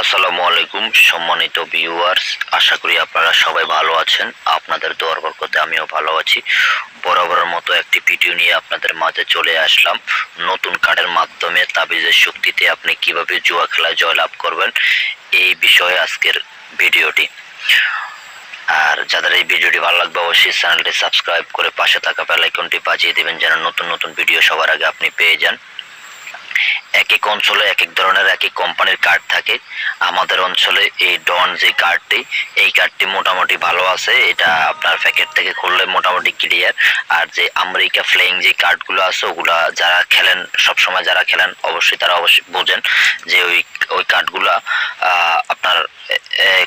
আসসালামু আলাইকুম, সম্মানিত ভিউয়ার্স আশা করি আপনারা সবাই ভালো আছেন। আপনাদের দোয়ার বরকতে আমিও ভালো আছি। বরাবরের মতো একটি ভিডিও নিয়ে আপনাদের মাঝে চলে আসলাম। নতুন কার্ডের মাধ্যমে তাবিজের শক্তিতে আপনি কীভাবে জুয়া খেলায় জয়লাভ করবেন, এই বিষয়ে আজকের ভিডিওটি আর যাদের এই ভিডিওটি ভালো লাগবে, অবশ্যই চ্যানেলটি সাবস্ক্রাইব করে পাশে থাকা বেল আইকনটি বাজিয়ে দেবেন, যেন নতুন নতুন ভিডিও সবার আগে আপনি পেয়ে যান। এক এক অঞ্চলে এক এক ধরনের এক এক কোম্পানির কার্ড থাকে। আমাদের অঞ্চলে এই ডন যে কার্ডটি এই কার্ডটি মোটামুটি ভালো আছে। এটা আপনার প্যাকেট থেকে খুললে মোটামুটি ক্লিয়ার আর যে আমেরিকা ফ্লেইং যে কার্ডগুলো আছে, ওগুলা যারা খেলেন, সবসময় যারা খেলেন, অবশ্যই তারা অবশ্যই বোঝেন যে ওই ওই কার্ডগুলা আপনার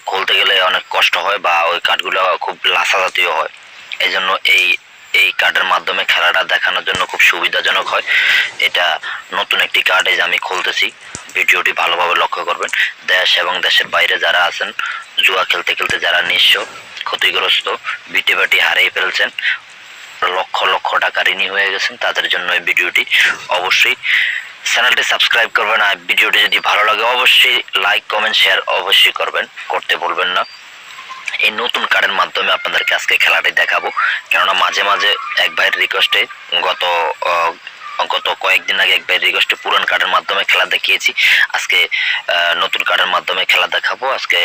খুলতে গেলে অনেক কষ্ট হয় বা ওই কার্ডগুলো খুব লাসা জাতীয় হয়। এই জন্য এই এই কার্ডের মাধ্যমে খেলাটা দেখানোর জন্য খুব সুবিধাজনক হয়। এটা নতুন একটি কার্ড এই আমি খুলতেছি। ভিডিওটি ভালোভাবে লক্ষ্য করবেন। দেশ এবং দেশের বাইরে যারা আছেন, জুয়া খেলতে খেলতে যারা নিঃস্ব, ক্ষতিগ্রস্ত, বিটে বাটি হারিয়ে ফেলছেন, লক্ষ লক্ষ টাকা ঋণী হয়ে গেছেন, তাদের জন্য এই ভিডিওটি অবশ্যই চ্যানেলটি সাবস্ক্রাইব করবেন। আর ভিডিওটি যদি ভালো লাগে, অবশ্যই লাইক কমেন্ট শেয়ার অবশ্যই করবেন। করতে বলবেন না। এই নতুন কার্ডের মাধ্যমে আপনাদেরকে আজকে খেলাটি দেখাবো। কেননা মাঝে মাঝে এক ভাইয়ের রিকোয়েস্টে গত গত কয়েকদিন আগে এক ভাইয়ের রিকোয়েস্টে পুরান কার্ডের মাধ্যমে খেলা দেখিয়েছি। আজকে নতুন কার্ডের মাধ্যমে খেলা দেখাবো। আজকে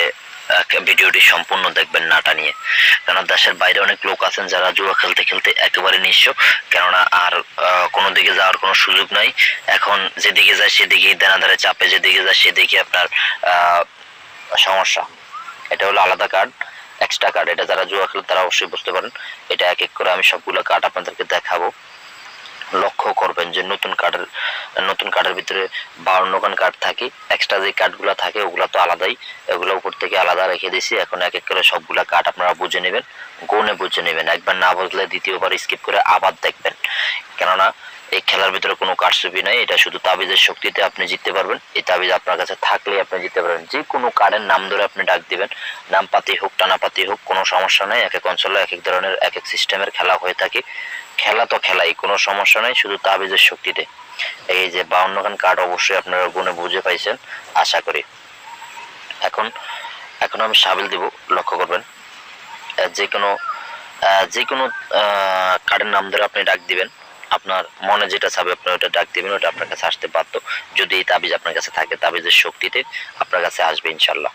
ভিডিওটি সম্পূর্ণ দেখবেন নাটা নিয়ে। কেননা দেশের বাইরে অনেক লোক আছেন যারা জুয়া খেলতে খেলতে একেবারে নিঃস্ব। কেননা আর কোনো দিকে যাওয়ার কোনো সুযোগ নাই। এখন যেদিকে যায় সেদিকেই দানাদারে চাপে, যেদিকে যায় সেদিকে আপনার সমস্যা। এটা হলো আলাদা কার্ড এক্সট্রা কার্ড এটা যারা জুয়া খেলে তারা অবশ্যই বুঝতে পারেন। এটা এক এক করে আমি সবগুলো কার্ড আপনাদেরকে দেখাবো। লক্ষ্য করবেন যে নতুন কার্ডের নতুন কার্ডের ভিতরে বাউন্ন খান কার্ড থাকে। এক্সট্রা যে কার্ডগুলো থাকে, ওগুলো তো আলাদাই। এগুলো উপর থেকে আলাদা রেখে দিয়েছি। এখন এক এক করে সবগুলা কার্ড আপনারা বুঝে নেবেন গনে বুঝে নেবেন। একবার না বুঝলে দ্বিতীয়বার স্কিপ করে আবার দেখবেন। কেননা এই খেলার ভিতরে কোনো কারচুপি নাই, এটা শুধু তাবিজের শক্তিতে আপনি জিততে পারবেন। এই তাবিজ আপনার কাছে থাকলে আপনি জিততে পারবেন। যে কোনো কার্ডের নাম ধরে আপনি ডাক দিবেন। নাম পাতি হোক, টানা পাতি হোক, কোনো সমস্যা নেই। এক এক অঞ্চলে এক এক ধরনের, এক এক সিস্টেমের খেলা হয়ে থাকে। খেলা তো খেলাই, কোনো সমস্যা নেই, শুধু তাবিজের শক্তিতে। এই যে বাউন্ন খান কার্ড অবশ্যই আপনারা গুণে বুঝে পাইছেন, আশা করি। এখন এখন আমি সাবিল দিব, লক্ষ্য করবেন। যে কোনো যে কোনো কার্ডের নাম ধরে আপনি ডাক দিবেন। আপনার মনে যেটা চাবে, আপনি ওটা ডাক দেবেন, ওটা আপনার কাছে আসতে পারতো যদি এই তাবিজ আপনার কাছে থাকে, তাবিজের শক্তিতে আপনার কাছে আসবে ইনশাল্লাহ।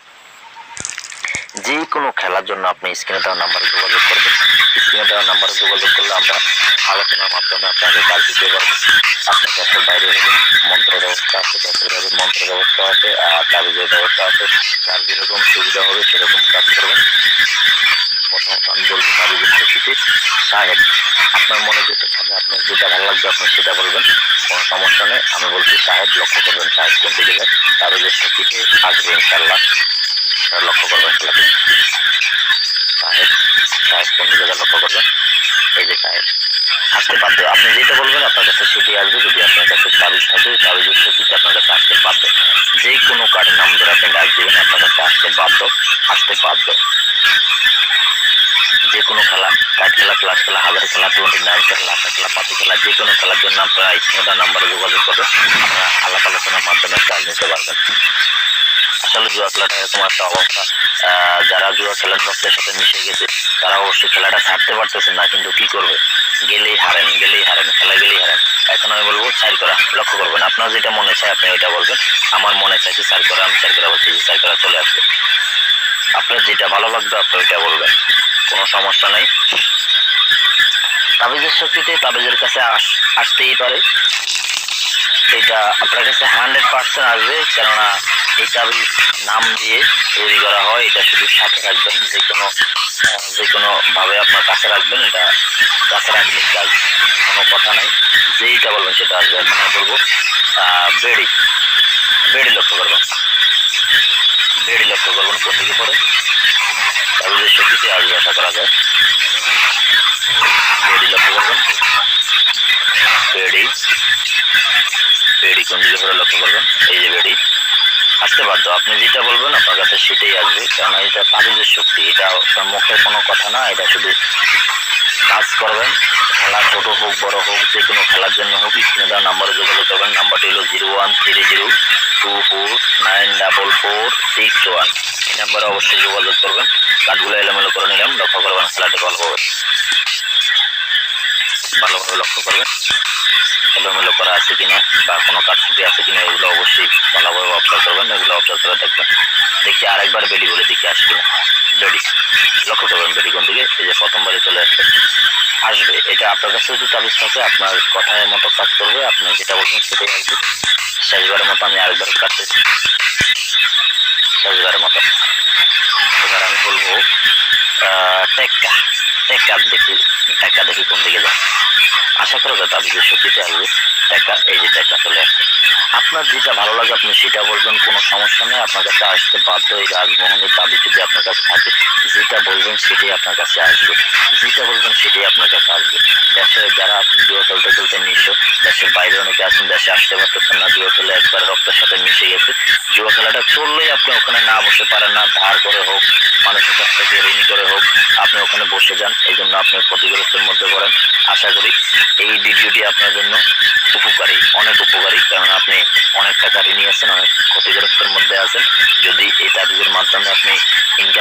যে কোনো খেলার জন্য আপনি স্ক্রিনে দেওয়া নাম্বারে যোগাযোগ করবেন। স্ক্রিনে দেওয়া নাম্বারে যোগাযোগ করলে আমরা আলোচনার মাধ্যমে আপনাকে কাজ দিতে পারব। আপনার দেশের বাইরে মন্ত্র ব্যবস্থা আছে, দেশের মন্ত্র ব্যবস্থা আছে আর তাবিজের ব্যবস্থা আছে, যার যেরকম সুবিধা হবে সেরকম কাজ করবেন। প্রথমত আমি বলব তাবিজের শক্তিতে সাহেব আপনার মনে যেটা থাকে আপনার যেটা ভালো লাগবে আপনি সেটা বলবেন, কোনো সমস্যা নেই। আমি বলছি সাহেব, লক্ষ্য করবেন সাহেব কোন দিকে যায়। তাবিজের শক্তিতে আসবে ইনশাল্লাহ সেটা লক্ষ্য করবেন খেলাতে সাহেব সাহেব কোন দিকে লক্ষ্য করবেন? এই যে সাহেব। আসতে বাধ্য আপনি যেটা বলবেন, আপনার কাছে সেটি আসবে। যদি আপনার কাছে তাবিজ থাকে তাবিজের শক্তিতে আপনার কাছে আসতে বাধ্য। যে কোনো কার্ডের নাম ধরে আপনি ডাক দেবেন, আপনার কাছে আসতে বাধ্য আসতে বাধ্য। যে কোনো খেলা কাঠ খেলা, ক্লাস খেলা, হাজার খেলা, টোয়েন্টি নাইন খেলা লাখা খেলা, পাতি খেলা, যে কোনো খেলার জন্য আপনারা স্ক্রিনটা নাম্বারে যোগাযোগ করবেন আপনারা আলাপ আলোচনার মাধ্যমে কাজ নিতে পারবেন। আসলে জুয়া খেলাটা এরকম একটা অবস্থা। যারা জুয়া খেলার রক্তের সাথে মিশে গেছে তারা অবশ্যই খেলাটা ছাড়তে পারতেছে না, কিন্তু কি করবে? গেলেই হারেন গেলেই হারেন, খেলা গেলেই হারেন। এখন আমি বলব চার করা, লক্ষ্য করবেন। আপনার যেটা মনে চায়, আপনি ওইটা বলবেন। আমার মনে চাইছে চার করা, আমি চার করা বলছি যে চার করা চলে আসবে। আপনার যেটা ভালো লাগবে, আপনি ওইটা বলবেন। কোনো সমস্যা নেই। তাবিজের শক্তিতে তাবিজের কাছে আস- আসতেই পারে। এটা আপনার কাছে হান্ড্রেড পার্সেন্ট আসবে, কেননা এই তাবিজ নাম দিয়ে তৈরি করা হয়, এটা শুধু সাথে রাখবেন, যে কোনো যে কোনো ভাবে আপনার কাছে রাখবেন, এটা কাছে রাখলে কাজ কোনো কথা নাই। যেইটা বলবেন সেটা আসবে, এখন আমি বলব বেড়ি। বেড়ি লক্ষ্য করবেন। বেড়ি লক্ষ্য করবেন কোন দিকে পরে তাবিজের শক্তিতে আসবে, আশা করা যায়। বেড়ি লক্ষ্য করবেন। বেড়ি। বেড়ি কোন দিকে করে লক্ষ্য করবেন? এই যে বেড়ি। আসতে বাধ্য। আপনি যেটা বলবেন, আপনার কাছে সেটাই আসবে। কারণ এটা তাবিজের শক্তি। এটা আপনার মুখের কোনো কথা না, এটা শুধু কাজ করবেন। খেলা ছোট হোক, বড় হোক, যে কোনো খেলার জন্য হোক, স্ক্রিনে নাম্বারে যোগাযোগ করবেন। নাম্বারটি হলো zero one three zero two four nine double four six one. এই নাম্বারে অবশ্যই যোগাযোগ করবেন। কার্ডগুলো এলোমেলো করে নিলাম। লক্ষ্য করবেন, খেলাটি ভালো হবে। ভালোভাবে লক্ষ্য করবেন। এলোমেলো করা আছে কিনা বা কোনো কাটছুটি আছে কিনা, এগুলো অবশ্যই ভালো করে দেখবেন দেখি আরেকবার বেডি বলে দেখি আসে কিনা। বেডি লক্ষ্য করবেন বেডি কোন দিকে? এই যে প্রথমবারে চলে আসছে। আসবে। এটা আপনার কাছে যদি তাবিজ থাকে, আপনার কথায় মতো কাজ করবে। আপনি যেটা বলবেন সেটাই আসবে। শেষবারের মতো আমি আরেকবার কাটতেছি শেষবারের মতো। এবার আমি বলব টেক্কা। টেক্কা দেখি টেক্কা দেখি কোন দিকে যায়। আশা করা যায় তাবিজের শক্তিতে আসবে। টেক্কা এই যে টেক্কা চলে আসছে। আপনার যেটা ভালো লাগে আপনি সেটা বলবেন, কোনো সমস্যা নেই, আপনার কাছে আসতে বাধ্য এই রাজমোহনের তাবিজ যদি আপনার কাছে থাকে, যেটা বলবেন সেটাই আপনার কাছে আসবে। যেটা বলবেন সেটাই আপনার কাছে আসবে। দেশে যারা আপনি জুয়া খেলতে খেলতে নিশো দেশের বাইরে অনেকে আছেন, দেশে আসতে পারতেছেন না জুয়া খেলে একবার রক্তের সাথে মিশে গেছে। জুয়া খেলাটা চললেই আপনি ওখানে না বসে পারেন না, ধার করে হোক, মানুষের কাছ থেকে ঋণী করে হোক, আপনি ওখানে বসে যান। এই জন্য আপনি ক্ষতিগ্রস্তের মধ্যে পড়েন। আশা করি এই ভিডিওটি আপনার জন্য উপকারী, অনেক উপকারী কারণ আপনি অনেক টাকা ঋণী আছেন, অনেক ক্ষতিগ্রস্তের মধ্যে আছেন। যদি এই তাবিজের মাধ্যমে আপনি ইনকাম